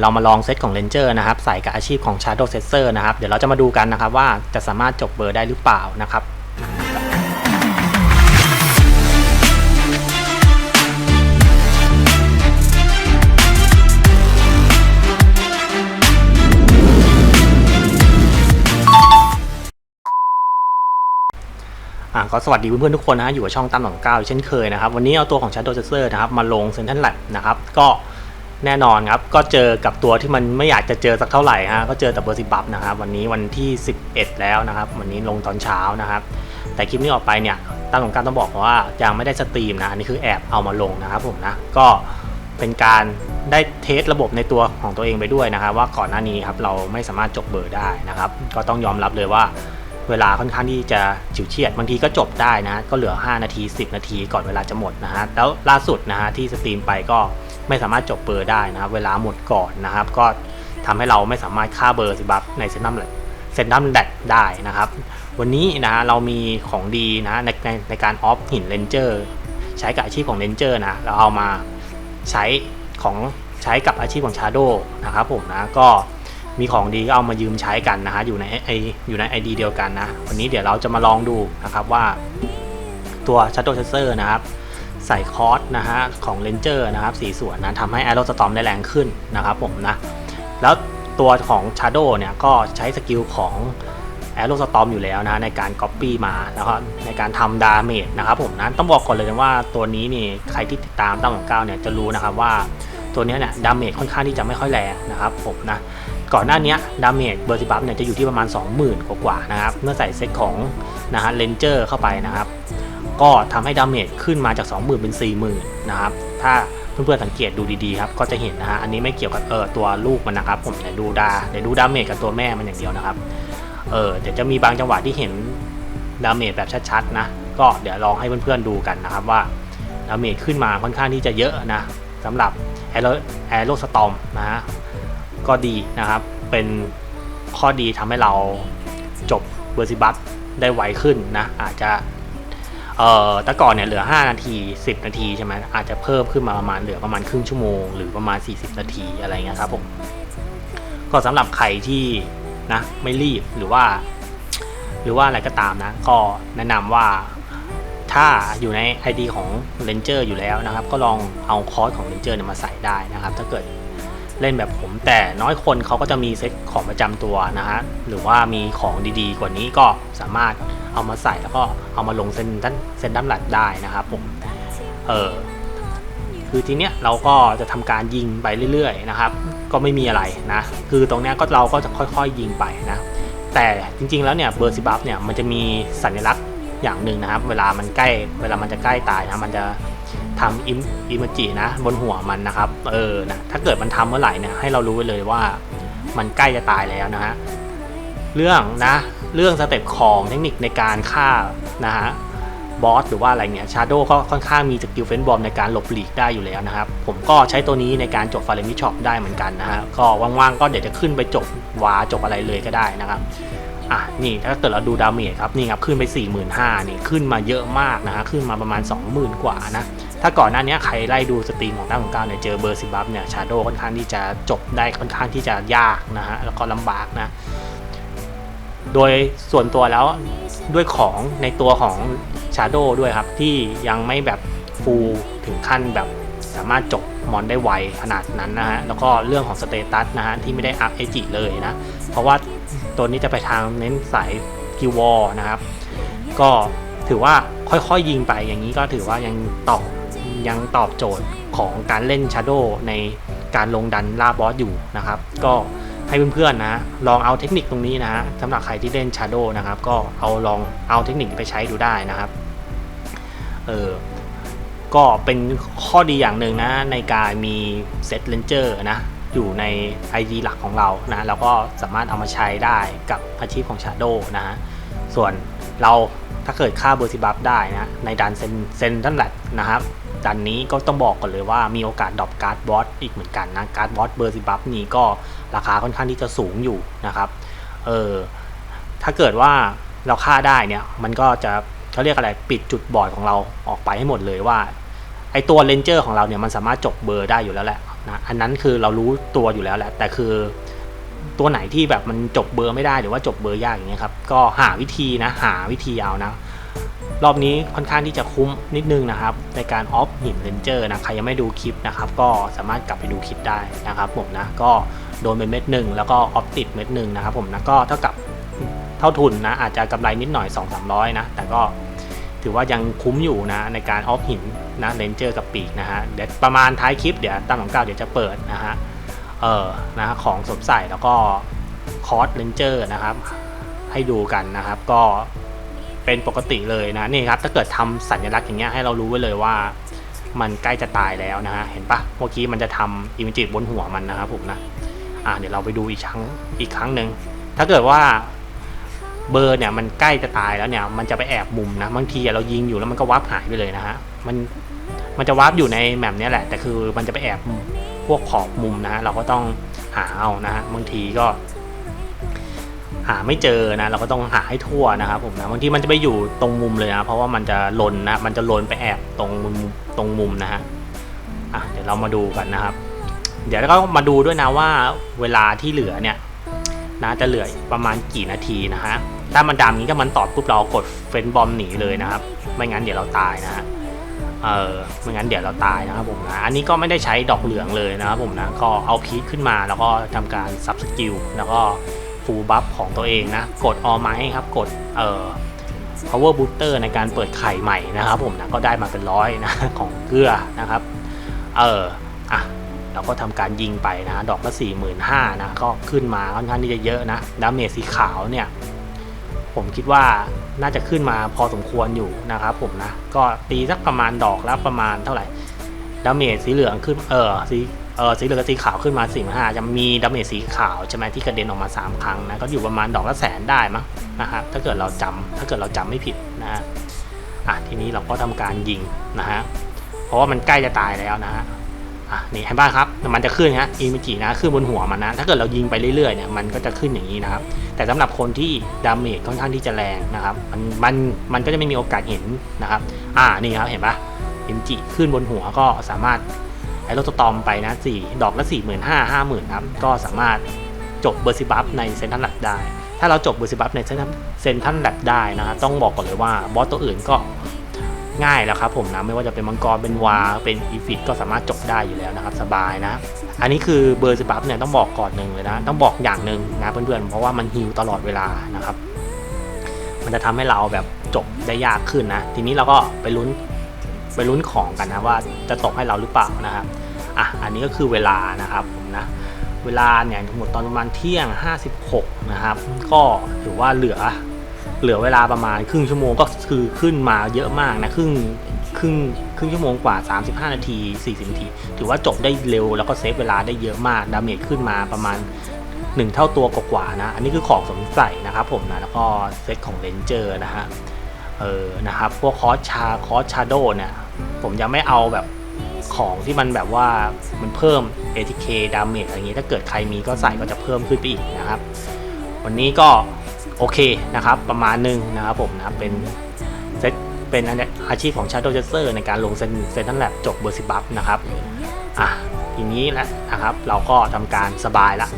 เรามาลองเซตของ Ranger นะครับใส่กับอาชีพของ Shadow s e s s o r นะครับ เดี๋ยวเราจะมาดูกันนะครับว่าจะสามารถจบเบอร์ได้หรือเปล่านะครับอะก็สวัสดีเพื่อนๆทุกคนนะฮะอยู่กับช่องตั้มหลังเก้าเช่นเคยนะครับ วันนี้เอาตัวของ Shadow s e s s o r นะครับมาลงเซนทันแลบนะครับก็ แน่นอนครับ ก็เจอกับตัวที่มันไม่อยากจะเจอสักเท่าไหร่ฮะก็เจอแต่เบอร์สิบับนะครับ วันนี้วันที่ 11 แล้วนะครับ วันนี้ลงตอนเช้านะครับ แต่คลิปนี้ออกไปเนี่ยตั้งของการต้องบอกว่ายังไม่ได้สตรีมนะอันนี้คือแอบเอามาลงนะครับผมนะก็เป็นการได้เทสระบบในตัวของตัวเองไปด้วยนะครับ ว่าก่อนหน้านี้ครับเราไม่สามารถจบเบอร์ได้นะครับ ก็ต้องยอมรับเลยว่าเวลาค่อนข้างที่จะฉิวเฉียดบางทีก็จบได้นะ ก็เหลือ 5 นาที 10 นาทีก่อนเวลาจะหมดนะฮะแล้วล่าสุดนะฮะที่สตรีมไปก็ ไม่สามารถจบเบอร์ได้นะครับ เวลาหมดก่อนนะครับ ก็ทำให้เราไม่สามารถฆ่าเบอร์สิบับในเซนดัมเซนดัมแดดได้นะครับ วันนี้นะเรามีของดีนะในในในการออฟหินเลนเจอร์ใช้กับอาชีพของเลนเจอร์นะเราเอามาใช้ของใช้กับอาชีพของชาโดนะครับผมนะก็มีของดีก็เอามายืมใช้กันนะฮะอยู่ในไออยู่ใน ID เดียวกันนะ วันนี้เดี๋ยวเราจะมาลองดูนะครับว่าตัว Shadow Chaser นะครับ ใส่คอร์สนะฮะของ Ranger นะครับสีส่วนนะทำให้ Arrow Storm ได้แรงขึ้นนะครับผมนะ แล้วตัวของ Shadow เนี่ยก็ใช้สกิลของ Arrow Storm อยู่แล้วนะในการ Copy มาแล้วก็ในการทำดาเมจนะครับผมนะต้องบอกก่อนเลยนะว่าตัวนี้นี่ใครที่ติดตามตั้งของเก้าเนี่ยจะรู้นะครับว่าตัวเนี้ยเนี่ยดาเมจค่อนข้างที่จะไม่ค่อยแรงนะครับผมนะก่อนหน้านี้ดาเมจเบอร์ซิบัฟเนี่ยจะอยู่ที่ประมาณ 20,000 กว่าๆนะครับเมื่อใส่เซตของนะฮะเลนเจอร์เข้าไปนะครับ ก็ทำให้ดาเมจขึ้นมาจาก 20,000 เป็น 40,000 นะครับ ถ้าเพื่อนๆสังเกตดูดีๆครับ ก็จะเห็นนะฮะ อันนี้ไม่เกี่ยวกับเออตัวลูกมันนะครับ ผมเดี๋ยวดูดาเดี๋ยวดูดาเมจกับตัวแม่มันอย่างเดียวนะครับ เออเดี๋ยวจะมีบางจังหวะที่เห็นดาเมจแบบชัดๆนะ ก็เดี๋ยวลองให้เพื่อนๆดูกันนะครับว่าดาเมจขึ้นมาค่อนข้างที่จะเยอะนะสำหรับแอโรแอโรสตอมนะฮะ ก็ดีนะครับ เป็นข้อดีทำให้เราจบเบอร์ซิบัสได้ไวขึ้นนะ อาจจะ เอ่อแต่ก่อนเนี่ยเหลือ 5 นาที 10 นาทีใช่ไหมอาจจะเพิ่มขึ้นมาประมาณเหลือประมาณครึ่งชั่วโมงหรือประมาณ 40 นาทีอะไรเงี้ยครับผมก็สำหรับใครที่นะไม่รีบหรือว่า หรือว่าอะไรก็ตามนะ ก็แนะนำว่าถ้าอยู่ใน ID ของ Ranger อยู่แล้วนะครับ ก็ลองเอาคอร์สของ Ranger เนี่ยมาใส่ได้นะครับ ถ้าเกิด เล่นแบบผม แต่น้อยคนเขาก็จะมีเซ็ตของประจำตัวนะฮะหรือว่ามีของดีๆ กว่านี้ก็สามารถเอามาใส่แล้วก็เอามาลงเซนดันเซนดัมหลัดได้นะครับผมเออคือทีเนี้ยเราก็จะทำการยิงไปเรื่อยๆนะครับ ก็ไม่มีอะไรนะ คือตรงเนี้ยก็เราก็จะค่อยๆยิงไปนะ แต่จริงๆแล้วเนี่ยเบอร์ซิบัฟเนี่ยมันจะมีสัญลักษณ์อย่างหนึ่งนะครับ เวลามันใกล้เวลามันจะใกล้ตายนะมันจะ ทำอิมอิมจินะ บนหัวมันนะครับ เออนะถ้าเกิดมันทำเมื่อไหร่เนี่ยให้เรารู้ไว้เลยว่ามันใกล้จะตายแล้วนะฮะเรื่องนะเรื่องสเต็ปของเทคนิคในการฆ่านะฮะบอสหรือว่าอะไรเนี่ยชาโดก็ค่อนข้างมีสกิลเฟนบอมในการหลบหลีกได้อยู่แล้วนะครับ ผมก็ใช้ตัวนี้ในการจบฟาเรมิช็อปได้เหมือนกันนะฮะก็ว่างๆก็เดี๋ยวจะขึ้นไปจบวาจบอะไรเลยก็ได้นะครับอะนี่ถ้าเกิดเราดูดาเมจครับนี่ครับขึ้นไป 45,000นี่ขึ้นมาเยอะมากนะฮะขึ้นมาประมาณ 20,000 กว่านะ ถ้าก่อนหน้านี้ใครไล่ดูสตรีมของตั้งของก้าเนี่ยเจอเบอร์ซิบัฟเนี่ยชาโดค่อนข้างที่จะจบได้ค่อนข้างที่จะยากนะฮะแล้วก็ลำบากนะ โดยส่วนตัวแล้วด้วยของในตัวของชาโดด้วยครับ ที่ยังไม่แบบฟูลถึงขั้นแบบสามารถจบมอนได้ไวขนาดนั้นนะฮะ แล้วก็เรื่องของสเตตัสนะฮะ ที่ไม่ได้อัพเอจิเลยนะ เพราะว่าตัวนี้จะไปทางเน้นสายกิวอนะครับ ก็ถือว่าค่อยๆยิงไปอย่างนี้ก็ถือว่ายังต่อ ยังตอบโจทย์ของการเล่น Shadow ในการลงดันล่าบอสอยู่นะครับ ก็ให้เพื่อนๆนะลองเอาเทคนิคตรงนี้นะฮะสำหรับใครที่เล่น Shadow นะครับ ก็เอาลองเอาเทคนิคไปใช้ดูได้นะครับเออก็เป็นข้อดีอย่างหนึ่งนะในการมีเซตเลนเจอร์นะอยู่ใน ID หลักของเรานะเราก็สามารถเอามาใช้ได้กับอาชีพของ Shadow นะฮะส่วนเราถ้าเกิดค่าเบอร์ซิบัฟได้นะในดันเซนเซนดันแลดนะครับ ดันนี้ก็ต้องบอกก่อนเลยว่ามีโอกาสดรอปการ์ดบอสอีกเหมือนกันนะการ์ดบอสเบอร์ซิบัฟนี่ก็ราคาค่อนข้างที่จะสูงอยู่นะครับเออถ้าเกิดว่าเราฆ่าได้เนี่ยมันก็จะเขาเรียกอะไรปิดจุดบอดของเราออกไปให้หมดเลยว่าไอตัวเลนเจอร์ของเราเนี่ยมันสามารถจบเบอร์ได้อยู่แล้วแหละนะอันนั้นคือเรารู้ตัวอยู่แล้วแหละแต่คือตัวไหนที่แบบมันจบเบอร์ไม่ได้หรือว่าจบเบอร์ยากอย่างเงี้ยครับก็หาวิธีนะหาวิธีเอานะ รอบนี้ค่อนข้างที่จะคุ้มนิดนึงนะครับ ในการออฟหินเลนเจอร์นะใครยังไม่ดูคลิปนะครับ ก็สามารถกลับไปดูคลิปได้นะครับผมนะก็โดนเป็นเม็ดหนึ่งแล้วก็ออฟติดเม็ดหนึ่งนะครับผมนะก็เท่ากับเท่าทุนนะอาจจะกำไรนิดหน่อย 2 3 0 0นะแต่ก็ถือว่ายังคุ้มอยู่นะในการออฟหินนะเลนเจอร์กับปีกนะฮะเดี๋ยวประมาณท้ายคลิปเดี๋ยวตั้งของเก้าเดี๋ยวจะเปิดนะฮะเออนะของสวมใส่แล้วก็คอร์สเลนเจอร์นะครับให้ดูกันนะครับก็ เป็นปกติเลยนะนี่ครับถ้าเกิดทำสัญลักษณ์อย่างเงี้ยให้เรารู้ไว้เลยว่า มันใกล้จะตายแล้วนะฮะเห็นปะเมื่อกี้มันจะทำอิมจิบนหัวมันนะครับผมนะอะเดี๋ยวเราไปดูอีกครั้งอีกครั้งหนึ่งถ้าเกิดว่าเบอร์เนี่ยมันใกล้จะตายแล้วเนี่ยมันจะไปแอบมุมนะบางทีเรายิงอยู่แล้วมันก็วับหายไปเลยนะฮะมันมันจะวับอยู่ในแมปเนี้ยแหละ แต่คือมันจะไปแอบพวกขอบมุมนะฮะเราก็ต้องหาเอานะฮะบางทีก็ หาไม่เจอนะเราก็ต้องหาให้ทั่วนะครับผมนะบางทีมันจะไปอยู่ตรงมุมเลยนะเพราะว่ามันจะลนนะมันจะลนไปแอบตรงมุมตรงมุมนะฮะอะเดี๋ยวเรามาดูกันนะครับ เดี๋ยวเราก็มาดูด้วยนะว่าเวลาที่เหลือเนี่ยนะจะเหลือประมาณกี่นาทีนะฮะถ้ามันดำนี้ก็มันตอดปุ๊บเรากดเฟรนบอมหนีเลยนะครับไม่งั้นเดี๋ยวเราตายนะฮะเออไม่งั้นเดี๋ยวเราตายนะครับผมนะอันนี้ก็ไม่ได้ใช้ดอกเหลืองเลยนะครับผมนะก็เอาพีคขึ้นมาแล้วก็ทำการซับสกิลแล้วก็ ฟูลบัฟของตัวเองนะ กดออไม้ครับ กดเอ่อ power booster ในการเปิดไข่ใหม่นะครับ ผมนะก็ได้มาเป็นร้อยนะของเกลือนะครับ เอออะเราก็ทำการยิงไปนะ ดอกละ4 5 0 0 0นะก็ขึ้นมาค่อนข้างที่จะเยอะนะดาเมจสีขาวเนี่ย ผมคิดว่าน่าจะขึ้นมาพอสมควรอยู่นะครับ ผมนะ ก็ตีสักประมาณดอกละประมาณเท่าไหร่ดาเมจสีเหลืองขึ้นเออสี เออสีเหลืองกับสีขาวขึ้นมาสี่ห้าจะมีดาเมจสีขาวใช่ไหมที่กระเด็นออกมา 3 ครั้งนะก็อยู่ประมาณดอกละแสนได้มั้งนะครับถ้าเกิดเราจำถ้าเกิดเราจำไม่ผิดนะฮะอะทีนี้เราก็ทำการยิงนะฮะเพราะว่ามันใกล้จะตายแล้วนะฮะอะนี่เห็นป่ะครับมันจะขึ้นฮะอิมิจินะขึ้นบนหัวมันนะถ้าเกิดเรายิงไปเรื่อยๆเนี่ยมันก็จะขึ้นอย่างนี้นะครับ แต่สำหรับคนที่ดาเมจค่อนข้างที่จะแรงนะครับมันมันมันก็จะไม่มีโอกาสเห็นนะครับ อ่านี่ครับเห็นป่ะอิมจิขึ้นบนหัวก็สามารถ ไอ้รถสตอมไปนะสี่ดอกละสี่หมื่นห้าห้าหมื่นครับก็สามารถจบเบอร์ซิบัฟในเซนทันแลบได้ ถ้าเราจบเบอร์ซิบัฟในเซนทันเซนทันแลบได้นะครับต้องบอกก่อนเลยว่าบอสตัวอื่นก็ง่ายแล้วครับผมนะไม่ว่าจะเป็นมังกรเป็นวาเป็นอีฟิตก็สามารถจบได้อยู่แล้วนะครับสบายนะ อันนี้คือเบอร์ซิบัฟเนี่ยต้องบอกก่อนหนึ่งเลยนะ ต้องบอกอย่างหนึ่งนะเพื่อนๆเพราะว่ามันฮิวตลอดเวลานะครับ มันจะทำให้เราแบบจบได้ยากขึ้นนะ ทีนี้เราก็ไปลุ้น ไปลุ้นของกันนะว่าจะตกให้เราหรือเปล่านะครับอะอันนี้ก็คือเวลานะครับผมนะเวลาเนี่ยหมดตอนประมาณเที่ยง 56 นะครับ ก็ถือว่าเหลือเหลือเวลาประมาณครึ่งชั่วโมงก็คือขึ้นมาเยอะมากนะครึ่งครึ่งครึ่งชั่วโมงกว่า 35 นาที 40 นาที ถือว่าจบได้เร็วแล้วก็เซฟเวลาได้เยอะมาก ดาเมจขึ้นมาประมาณ 1 เท่าตัวกว่าๆนะ อันนี้คือของสมใส่นะครับผมนะ แล้วก็เซตของเลนเจอร์นะฮะ เออนะครับพวกคอสชาคอสชาโดเนี่ยผมยังไม่เอาแบบของที่มันแบบว่ามันเพิ่ม ATK ดาเมจอะไรอย่างงี้ถ้าเกิดใครมีก็ใส่ก็จะเพิ่มขึ้นไปอีกนะครับ วันนี้ก็โอเคนะครับ ประมาณหนึงนะครับผมนะเป็นเซตเป็นอาชีพของ Shadow Chaser ในการลงเซนเซนทันแลบจบเบอร์ซิบัฟนะครับอะทีนี้แหละนะครับ เราก็ทำการสบายละ